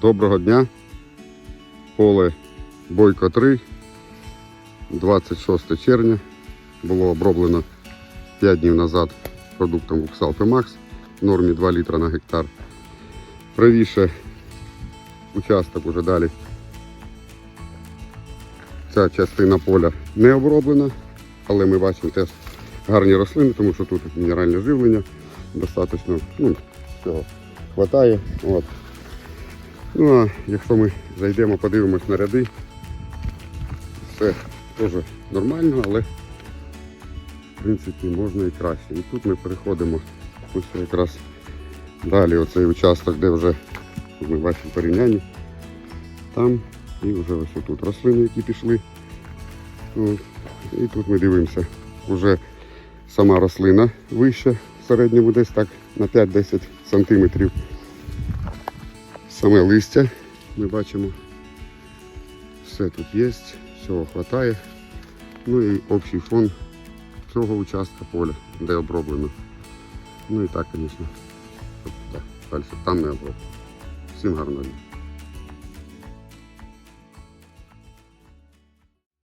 Доброго дня. Поле Бойко 3, 26 червня. Було оброблено 5 днів назад продуктом Вуксал Фемакс в нормі 2 літра на гектар. Правіше участок уже далі. Ця частина поля не оброблена, але ми бачимо теж гарні рослини, тому що тут мінеральне живлення достатньо, ну, хватає. Ну а якщо ми зайдемо, подивимось на ряди, все теж нормально, але в принципі можна і краще. І тут ми переходимо ось якраз далі оцей участок, де вже ми бачимо порівняння. Там і вже ось тут рослини, які пішли. От. І тут ми дивимося, вже сама рослина вища, в середньому десь так на 5-10 сантиметрів. Саме листя ми бачимо. Все тут є, всього вистачає. Ну і общий фон цього участка поля, де оброблено. Ну і так, звісно, далі там не оброблено. Всім гарного дня.